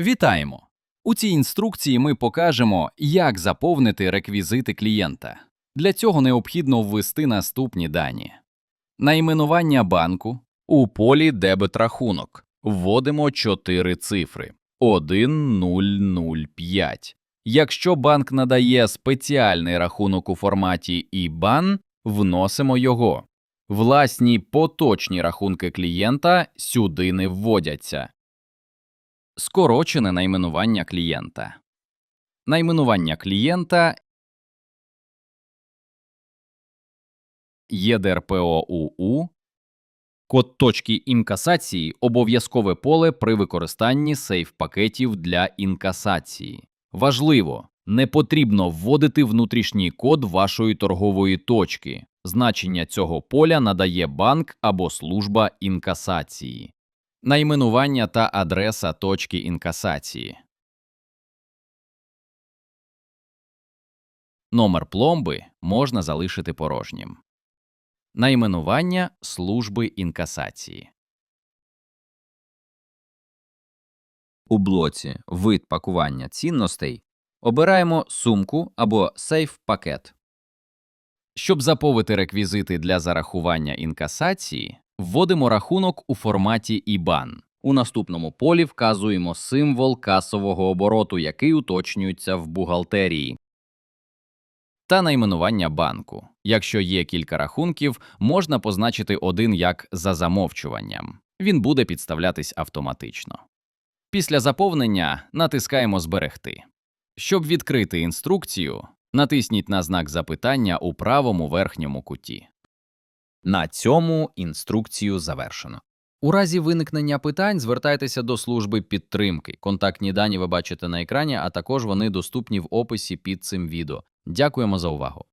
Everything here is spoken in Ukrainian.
Вітаємо! У цій інструкції ми покажемо, як заповнити реквізити клієнта. Для цього необхідно ввести наступні дані. Найменування банку у полі дебет рахунок. Вводимо 4 цифри 1005. Якщо банк надає спеціальний рахунок у форматі IBAN, вносимо його. Власні поточні рахунки клієнта сюди не вводяться. Скорочене найменування клієнта. Найменування клієнта ЄДРПОУУ, код точки інкасації обов'язкове поле при використанні сейф-пакетів для інкасації. Важливо, не потрібно вводити внутрішній код вашої торгової точки. Значення цього поля надає банк або служба інкасації. Найменування та адреса точки інкасації. Номер пломби можна залишити порожнім. Найменування служби інкасації. У блоці Вид пакування цінностей обираємо сумку або сейф-пакет. Щоб заповити реквізити для зарахування інкасації, вводимо рахунок у форматі IBAN. У наступному полі вказуємо символ касового обороту, який уточнюється в бухгалтерії. та найменування банку. Якщо є кілька рахунків, можна позначити один як за замовчуванням. Він буде підставлятись автоматично. Після заповнення натискаємо Зберегти. Щоб відкрити інструкцію, натисніть на знак запитання у правому верхньому куті. На цьому інструкцію завершено. У разі виникнення питань звертайтеся до служби підтримки. Контактні дані ви бачите на екрані, а також вони доступні в описі під цим відео. Дякуємо за увагу.